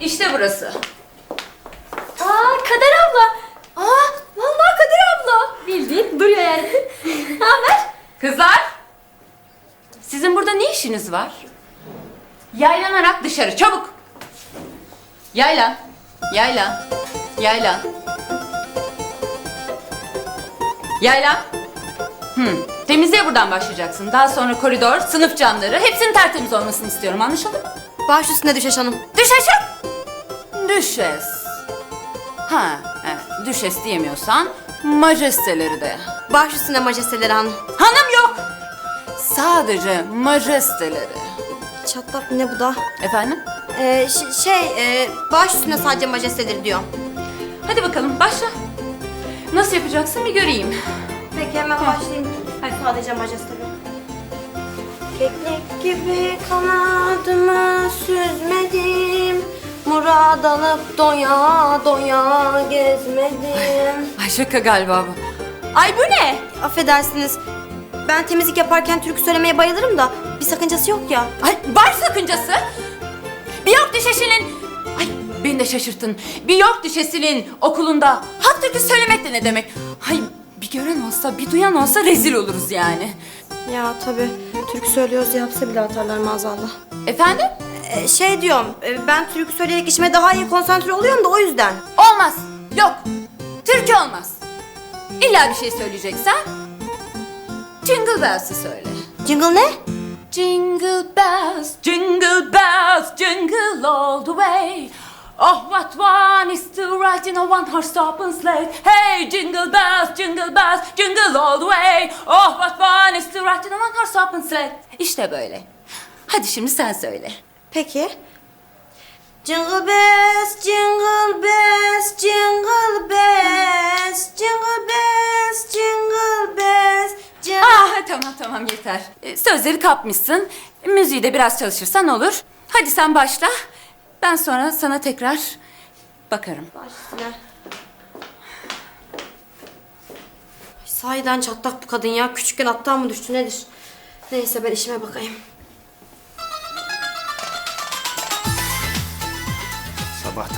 İşte burası. Aa Kader abla. Aa vallahi Kader abla. Bildiğin duruyor yani. ne haber? Kızlar! Sizin burada ne işiniz var? Yaylanarak dışarı çabuk. Yaylan. Yaylan. Yaylan. Yaylan. Hmm. Temizliğe buradan başlayacaksın. Daha sonra koridor, sınıf camları hepsinin tertemiz olmasını istiyorum. Anlaşıldı mı? Baş üstüne düşeş hanım. Düşeşim. Düşes. Ha, evet. Düşes diyemiyorsan majesteleri de. Baş üstüne majesteleri hanım. Hanım yok. Sadece majesteleri. Çatlak ne bu da? Efendim? Ee, ş- şey e, baş üstüne sadece majesteleri diyor. Hadi bakalım başla. Nasıl yapacaksın bir göreyim. Peki hemen başlayayım. Hadi sadece majesteleri. Keklik gibi kanadımı süzmedim. Murad alıp doya doya gezmedim. Ay şaka galiba bu. Ay bu ne? Affedersiniz. Ben temizlik yaparken türkü söylemeye bayılırım da bir sakıncası yok ya. Ay var sakıncası. Bir yok düşeşinin... Ay beni de şaşırttın. Bir yok düşesinin okulunda halk türkü söylemek de ne demek? Ay bir gören olsa bir duyan olsa rezil oluruz yani. Ya tabii türkü söylüyoruz diye hapse bile atarlar maazallah. Efendim? Ee, şey diyorum, e, ben türkü söyleyerek işime daha iyi konsantre oluyorum da o yüzden. Olmaz. Yok. Türkü olmaz. İlla bir şey söyleyeceksen... Jingle Bells'ı söyle. Jingle ne? Jingle bells, jingle bells, jingle all the way. Oh, what fun is to ride in a one-horse open sleigh. Hey, jingle bells, jingle bells, jingle all the way. Oh, what fun is to ride in a one-horse open sleigh. İşte böyle. Hadi şimdi sen söyle. Peki. Jingle bells, jingle bells, jingle bells, jingle bells, jingle bells, jingle... Ah, tamam tamam yeter. Ee, Sözleri kapmışsın. Müziği de biraz çalışırsan olur. Hadi sen başla. Ben sonra sana tekrar bakarım. Baş üstüne. Ay, Sahiden çatlak bu kadın ya. Küçükken attan mı düştü nedir? Neyse ben işime bakayım.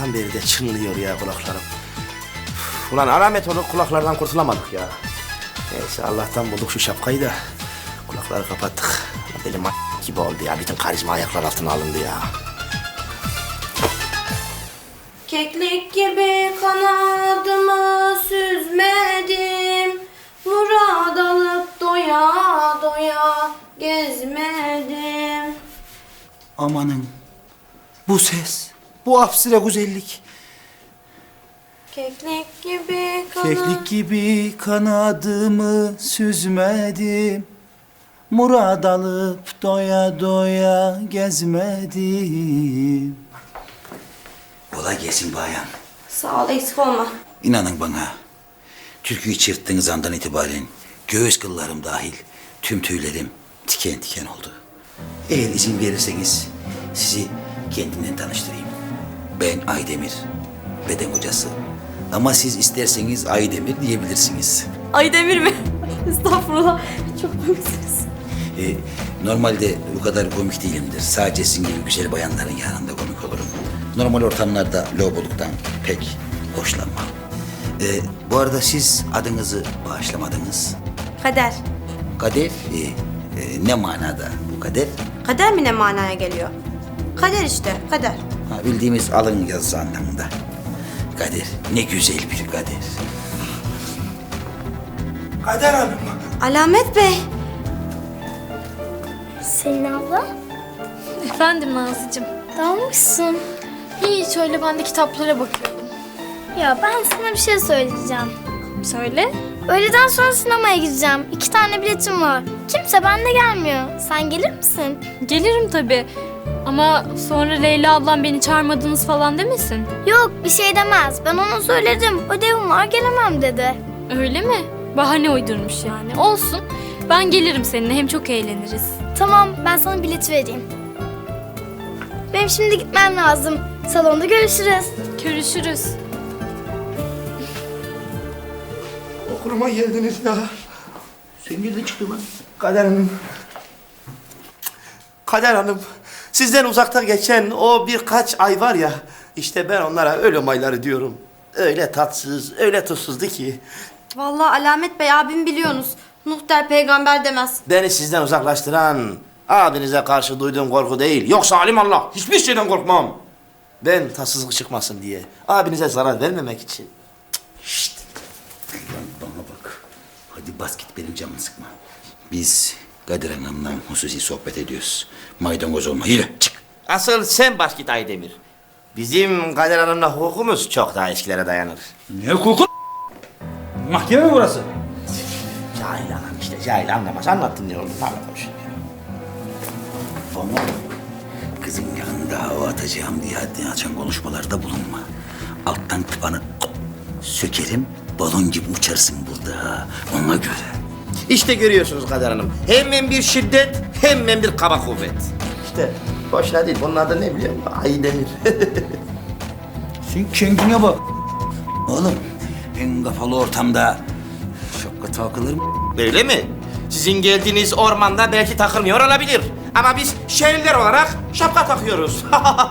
Sabahtan beri de çınlıyor ya kulaklarım. Üf, Ulan alamet olup kulaklardan kurtulamadık ya. Neyse Allah'tan bulduk şu şapkayı da kulakları kapattık. Benim a- gibi oldu ya. Bütün karizma ayaklar altına alındı ya. Keklik gibi kanadımı süzmedim. Murad alıp doya doya gezmedim. Amanın bu ses, bu afsire güzellik. Keklik gibi kanat... Keklik gibi kanadımı süzmedim. Murad alıp doya doya gezmedim. Kolay gelsin bayan. Sağ ol eksik olma. İnanın bana. Türküyü çırptığınız andan itibaren göğüs kıllarım dahil tüm tüylerim tiken tiken oldu. Eğer izin verirseniz sizi kendimden tanıştırayım. Ben Aydemir, beden hocası. Ama siz isterseniz Aydemir diyebilirsiniz. Aydemir mi? Estağfurullah. Çok komiksiniz. Ee, normalde bu kadar komik değilimdir. Sadece sizin gibi güzel bayanların yanında komik olurum. Normal ortamlarda loboluktan pek hoşlanmam. Ee, bu arada siz adınızı bağışlamadınız. Kader. Kader, e, e, ne manada bu kader? Kader mi ne manaya geliyor? Kader işte, kader. Ha, bildiğimiz alın yazısı anlamında. Kader, ne güzel bir kader. Kader Hanım. Alamet Bey. Selin abla, Efendim Nazlıcığım. dalmışsın. Hiç öyle ben de kitaplara bakıyordum. Ya ben sana bir şey söyleyeceğim. Söyle. Öğleden sonra sinemaya gideceğim. İki tane biletim var. Kimse bende gelmiyor. Sen gelir misin? Gelirim tabii. Ama sonra Leyla ablam beni çağırmadınız falan demesin. Yok bir şey demez. Ben ona söyledim. Ödevim var gelemem dedi. Öyle mi? Bahane uydurmuş yani. Olsun. Ben gelirim seninle hem çok eğleniriz. Tamam ben sana bilet vereyim. Benim şimdi gitmem lazım. Salonda görüşürüz. Görüşürüz. Okuluma geldiniz ya. Sen nereden çıktın lan? Kader Hanım. Kader Hanım. Sizden uzakta geçen o birkaç ay var ya, işte ben onlara ölüm ayları diyorum. Öyle tatsız, öyle tuzsuzdu ki. Vallahi Alamet Bey abim biliyorsunuz. Nuh der peygamber demez. Beni sizden uzaklaştıran abinize karşı duyduğum korku değil. Yoksa alim Allah, hiçbir şeyden korkmam. Ben tatsızlık çıkmasın diye, abinize zarar vermemek için. Şşt. Lan bana bak. Hadi bas git benim canımı sıkma. Biz Kadir Hanım'la hususi sohbet ediyoruz. Maydanoz olma. Yürü çık. Asıl sen baş git Aydemir. Bizim Kader Hanım'la hukukumuz çok daha eskilere dayanır. Ne hukuku? Mahkeme mi burası? Cahil anam işte, cahil anlamaz. Anlattın ne oldu? Tamam konuşun. Bana bak. Kızın yanında hava atacağım diye haddini açan konuşmalarda bulunma. Alttan tıpanı sökerim, balon gibi uçarsın burada ha. Ona göre. İşte görüyorsunuz Kader Hanım. Hemen bir şiddet, hemen bir kaba kuvvet. İşte boşuna değil. Bunlar da ne biliyor musun? Aydemir. Sen kendine bak. Oğlum, en kafalı ortamda şapka takılır mı? Öyle mi? Sizin geldiğiniz ormanda belki takılmıyor olabilir. Ama biz şehirler olarak şapka takıyoruz.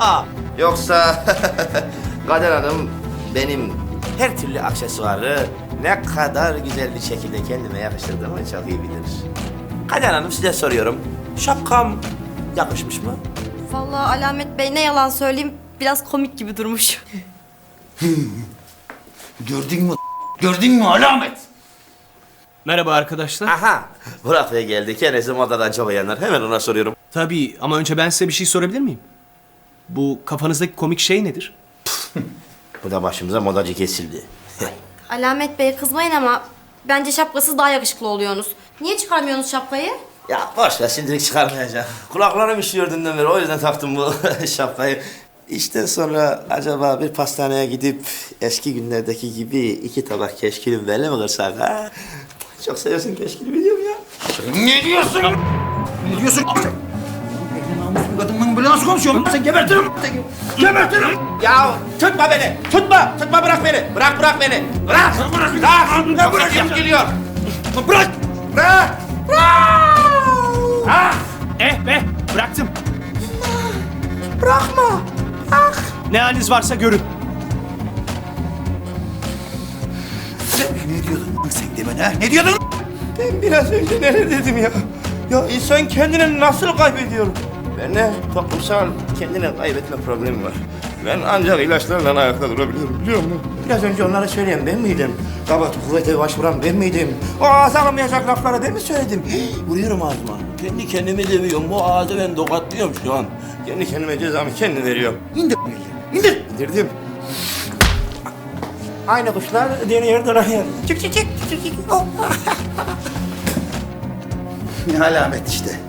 Yoksa Kader Hanım benim her türlü aksesuarı ne kadar güzel bir şekilde kendime yakıştırdığımı çok iyi bilir. Kader Hanım size soruyorum. Şapkam yakışmış mı? Vallahi Alamet Bey ne yalan söyleyeyim biraz komik gibi durmuş. Gördün mü? Gördün mü alamet? Merhaba arkadaşlar. Aha, Burak Bey geldi. Kendisi modadan çok uyanır. Hemen ona soruyorum. Tabii ama önce ben size bir şey sorabilir miyim? Bu kafanızdaki komik şey nedir? Bu da başımıza modacı kesildi. Alamet Bey'e kızmayın ama bence şapkasız daha yakışıklı oluyorsunuz. Niye çıkarmıyorsunuz şapkayı? Ya boş ver şimdilik çıkarmayacağım. Kulaklarım işliyor dünden beri o yüzden taktım bu şapkayı. İşte sonra acaba bir pastaneye gidip eski günlerdeki gibi iki tabak keşkülü böyle mi kırsak ha? Çok seviyorsun keşkülü biliyorum ya. Ne diyorsun? Ne diyorsun? Nasıl konuşuyorsun? Sen gebertirim. Gebertirim. Ya tutma beni, tutma, tutma bırak beni. Bırak bırak beni, bırak. Bırak, bırak. Ne bırakayım geliyor. Bırak. Bırak. Eh be bıraktım. Bırakma. Ne haliniz varsa görün. Ne diyordun sen de bana? Ne diyordun? Ben biraz önce neler dedim ya? Ya insan kendini nasıl kaybediyor? Bende toplumsal kendini kaybetme problemi var. Ben ancak ilaçlarla ayakta durabiliyorum biliyor musun? Biraz önce onlara söyleyen ben miydim? Kabat kuvvete başvuran ben miydim? O ağza alamayacak lafları ben mi söyledim? Hii, Vuruyorum ağzıma. Kendi kendimi demiyorum. Bu ağzı ben tokatlıyorum şu an. Kendi kendime cezamı kendim veriyorum. İndir. İndir. İndirdim. Aynı kuşlar diğer yerde arıyor. Çık çık çık çık çık. Oh. Ne alamet işte.